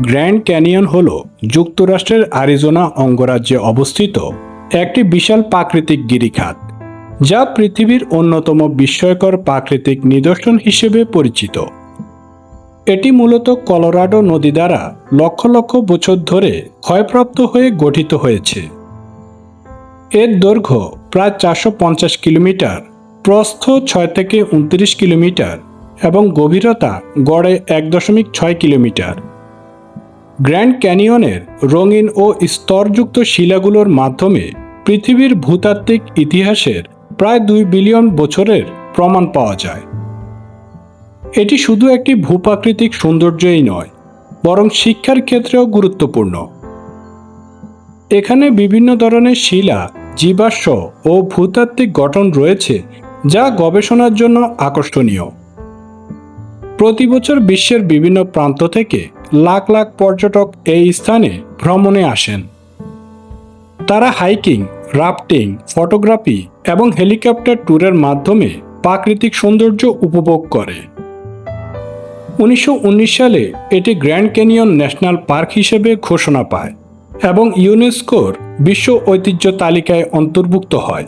Grand canyon হল যুক্তরাষ্ট্রের আরিজোনা অঙ্গরাজ্যে অবস্থিত একটি বিশাল প্রাকৃতিক গিরিখাত, যা পৃথিবীর অন্যতম বিস্ময়কর প্রাকৃতিক নিদর্শন হিসেবে পরিচিত। এটি মূলত কলোরাডো নদী দ্বারা লক্ষ লক্ষ বছর ধরে ক্ষয়প্রাপ্ত হয়ে গঠিত হয়েছে। এর দৈর্ঘ্য প্রায় চারশো পঞ্চাশ কিলোমিটার, প্রস্থ ছয় থেকে উনত্রিশ কিলোমিটার এবং গভীরতা গড়ে এক দশমিক ছয় কিলোমিটার। গ্র্যান্ড ক্যানিয়নের রঙিন ও স্তরযুক্ত শিলাগুলোর মাধ্যমে পৃথিবীর ভূতাত্ত্বিক ইতিহাসের প্রায় দুই বিলিয়ন বছরের প্রমাণ পাওয়া যায়। এটি শুধু একটি ভূপ্রাকৃতিক সৌন্দর্যই নয়, বরং শিক্ষার ক্ষেত্রেও গুরুত্বপূর্ণ। এখানে বিভিন্ন ধরনের শিলা, জীবাশ্ম ও ভূতাত্ত্বিক গঠন রয়েছে, যা গবেষণার জন্য আকর্ষণীয়। প্রতি বছর বিশ্বের বিভিন্ন প্রান্ত থেকে লাখ লাখ পর্যটক এই স্থানে ভ্রমণে আসেন। তারা হাইকিং, রাফটিং, ফটোগ্রাফি এবং হেলিকপ্টার ট্যুরের মাধ্যমে প্রাকৃতিক সৌন্দর্য উপভোগ করে। উনিশশো উনিশ সালে এটি গ্র্যান্ড ক্যানিয়ন ন্যাশনাল পার্ক হিসেবে ঘোষণা পায় এবং ইউনেস্কোর বিশ্ব ঐতিহ্য তালিকায় অন্তর্ভুক্ত হয়।